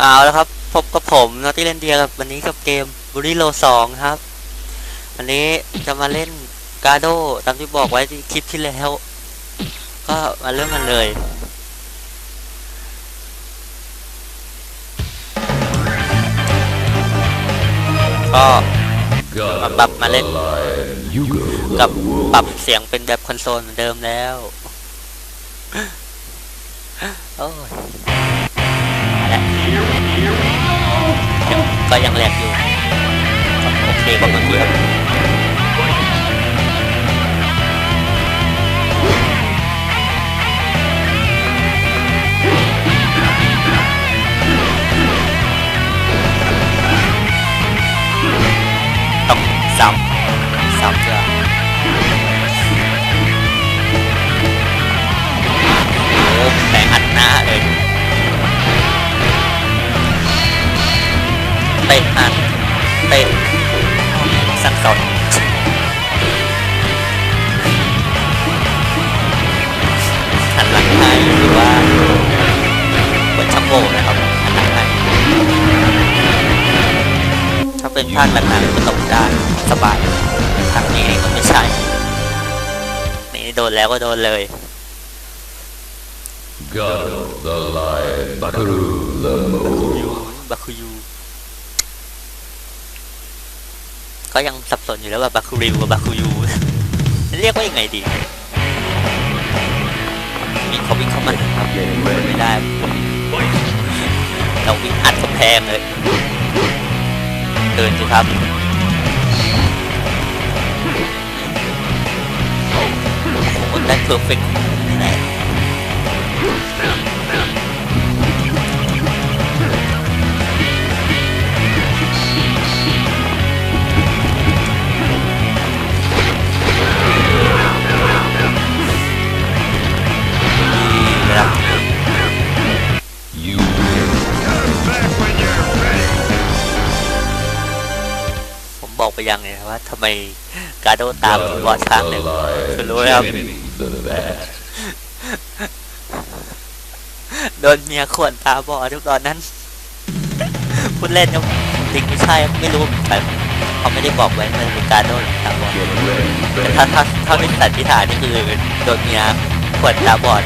เอาแล้วครับ พบกับผมนอตตี้เลนเดียกับวันนี้กับเกมบุรีโลสองครับวันนี้จะมาเล่นกาโดตามที่บอกไว้คลิปที่แล้ว ก็มาเริ่มกันเลยก็มาปรับมาเล่นกับปรับเสียงเป็นแบบคอนโซลเหมือนเดิมแล้วโอ้ย ละยังก็ยังแหลกอยู่ โอเคกว่าเมื่อกี้ครับ สบายทางนี้ก็ไม่ใช่นี่โดนแล้วก็โดนเลยกาโด the lion บัครู the mole ยูบาคุยูก็ยังสับสนอยู่แล้วว่าบาคุริวกับบาคุยูเรียกว่ายังไงดีมีเขาวิ่งเข้ามาครับไม่ได้เราวิ่งอัดกำแพงเลยเดินสิครับ ได้เพอร์เฟกบ you ผมบอกไปยังไงว่าทำไมการโดตามบอสช้างเลยคือรู้แล้ว โดนเมียขวนตาบอดทุกตอนนั้นพูดเล่นนะจริงไม่ใช่ไม่รู้แต่เขาไม่ได้บอกไว้มันเป็นการโดนตาบอดแต่ถ้าถ้าถ้าเป็นสันนิษฐานนี่คือโดนเมียขวนตาบอด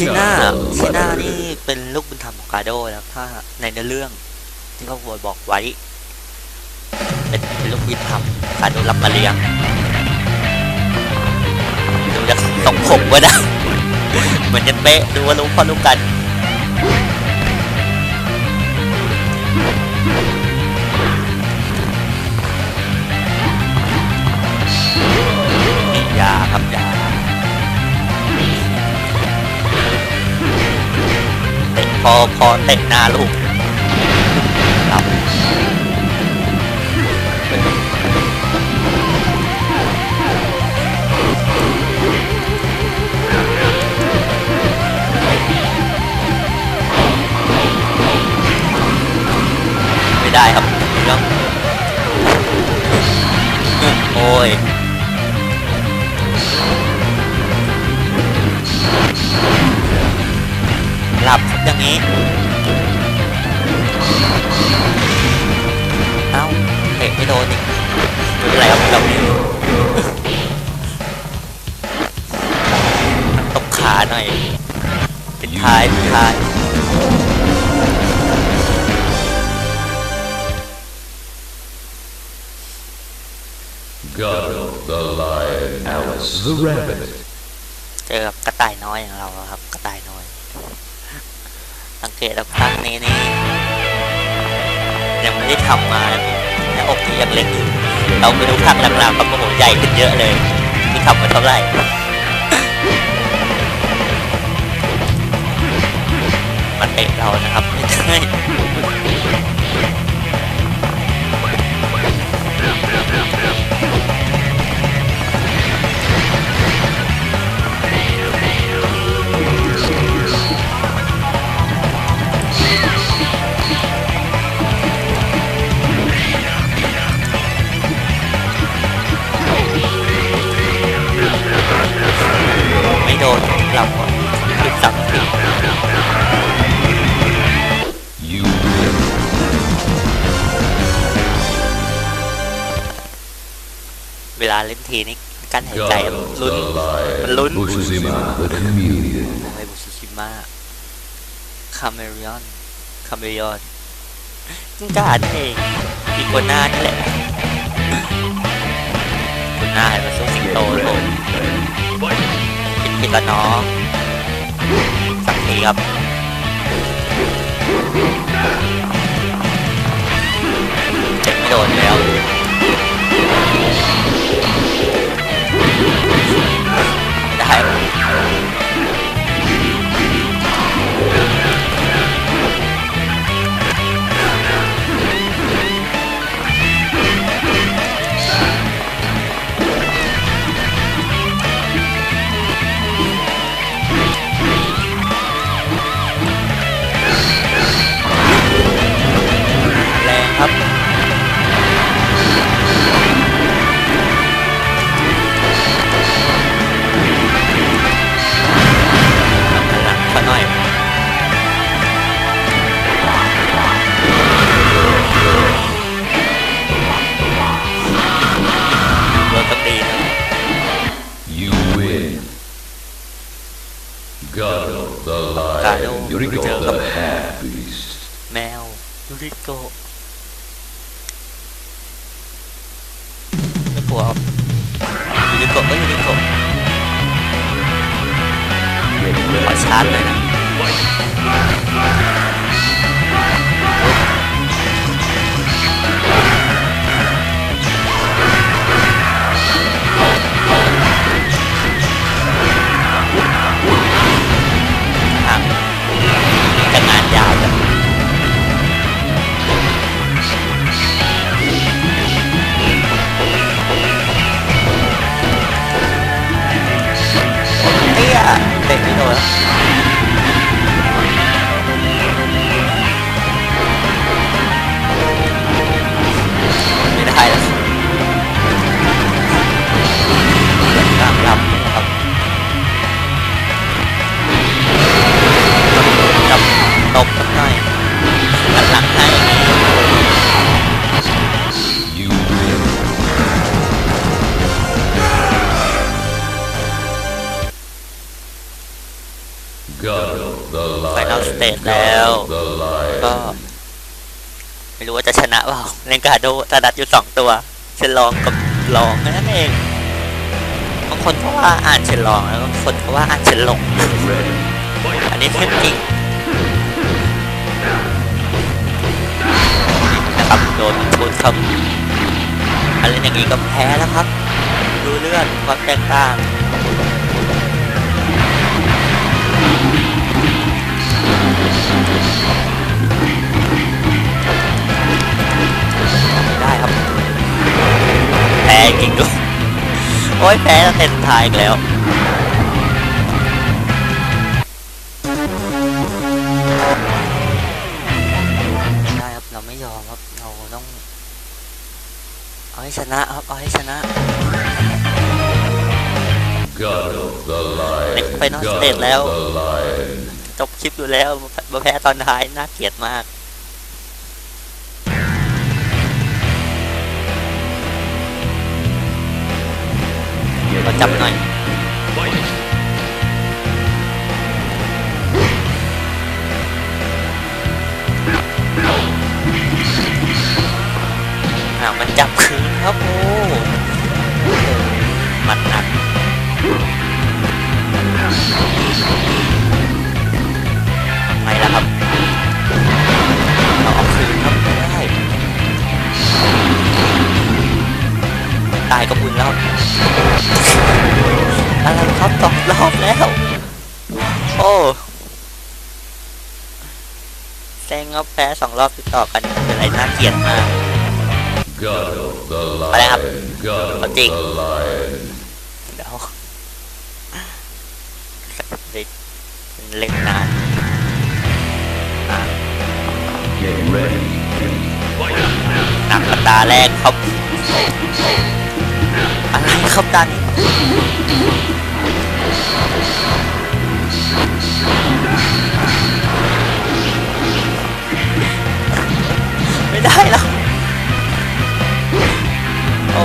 lion ชิน่า the ชิน่า leopard นี่เป็นลูกบุญธรรมของกาโดแล้วถ้าในเนื้อเรื่องที่เขาบอกไว้ เป็นเป็นลูกบุญธรรมกาโดรับมาเลี้ยงดูจะตกผมก็ได้เหมือนจะเป๊ะดูว่ารู้พ่อลูกกันนี่ เตะหน้าลูกครับไม่ได้ครับเรื่องโอ้ยหลับครับอย่างนี้ Alice the rabbit เจอกับกระต่ายน้อยอย่างเราอะครับ กระต่ายน้อย สังเกตแล้วครั้งนี้นี่ยังไม่ได้ทำมาหน้าอกที่ยังเล็กอยู่เราไปดูภาคหลังๆครับโอ้โหใหญ่ขึ้นเยอะเลยที่ทำมาเท่าไหร่ตะเรานะครับาเล่นทีนี่กั้นหายใจ God ลุ้น the lion. Balloon. Bushuzima the chameleon. โมเอบุสุชิมะคาเมริออนคาเมริออนนี่กาดเองอีกัวหน้านี่แหละกัวหน้าให้มาสู้สิงโตเลยผมผิดผิดกับน้องสักทีครับเจ็บไม่โดนแล้ว ยูริโกะไม่กลัวยูริโกะก็ยูริ Final lion. stage แล้ว ก็ ไม่รู้ว่าจะชนะเปล่าเลนการ์โดตาดัดอยู่สองตัวเชลองกับลองนั้นเองบางคนก็ว่าอ่านเชลองแล้วบางคนก็ว่าอ่านเชลงอันนี้เรื่องจริงนะครับโดนทุนครับอะไรอย่างนี้ก็แพ้แล้วครับ ดูเลือดความแตกต่าง ได้ครับ แพ้จริงด้วย โอ้ยแพ้ตั้งแต่สุดท้ายอีกแล้วไม่ได้ครับเราไม่ยอมครับเราต้องเอาให้ชนะครับ เอาให้ชนะ Gado the lion. Next final Gado stage แล้ว the lion. จบ คลิปอยู่แล้วมาแพ้ตอนท้ายน่าเกลียดมากเราจับหน่อยอ่ามันจับคืนครับโอ้มันหนัก เซ็งก็แพ้สองรอบติดต่อกันเป็นอะไรน่าเกลียดมาก God of the อะไรครับเอาจริงเดี๋ยวเล่นนาน Get ready. หนักตาแรกครับ อะไรครับตานี้ ได้แล้ว โอ้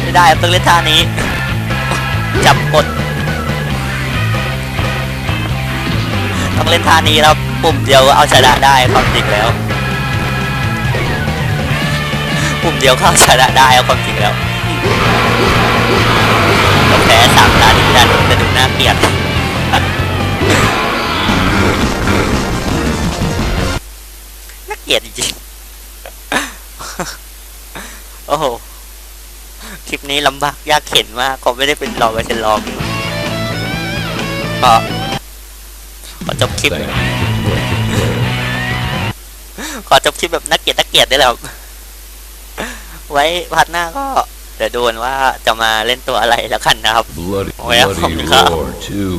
ไม่ได้ต้องเล่นท่านี้ จับกด ต้องเล่นท่านี้แล้วปุ่มเดียวเอาชนะได้ความจริงแล้ว ปุ่มเดียวเข้าชนะได้เอาความจริงแล้วแพ้สามตาที่ดันจะดูน่าเกลียด ลียดจริงๆโอ้โหคลิปนี้ลำบากยากเข็นมากก็ไม่ได้เป็นรองไปเป็นรองอยู่ก็ขอจบคลิป Thank you. ขอจบคลิปแบบนักเกลียดนักเกลียดได้แล้วไว้พัดหน้าก็เดี๋ยวดูกันว่าจะมาเล่นตัวอะไรแล้วกันนะครับ Bloody, Oh, yeah. bloody Yeah. roar too.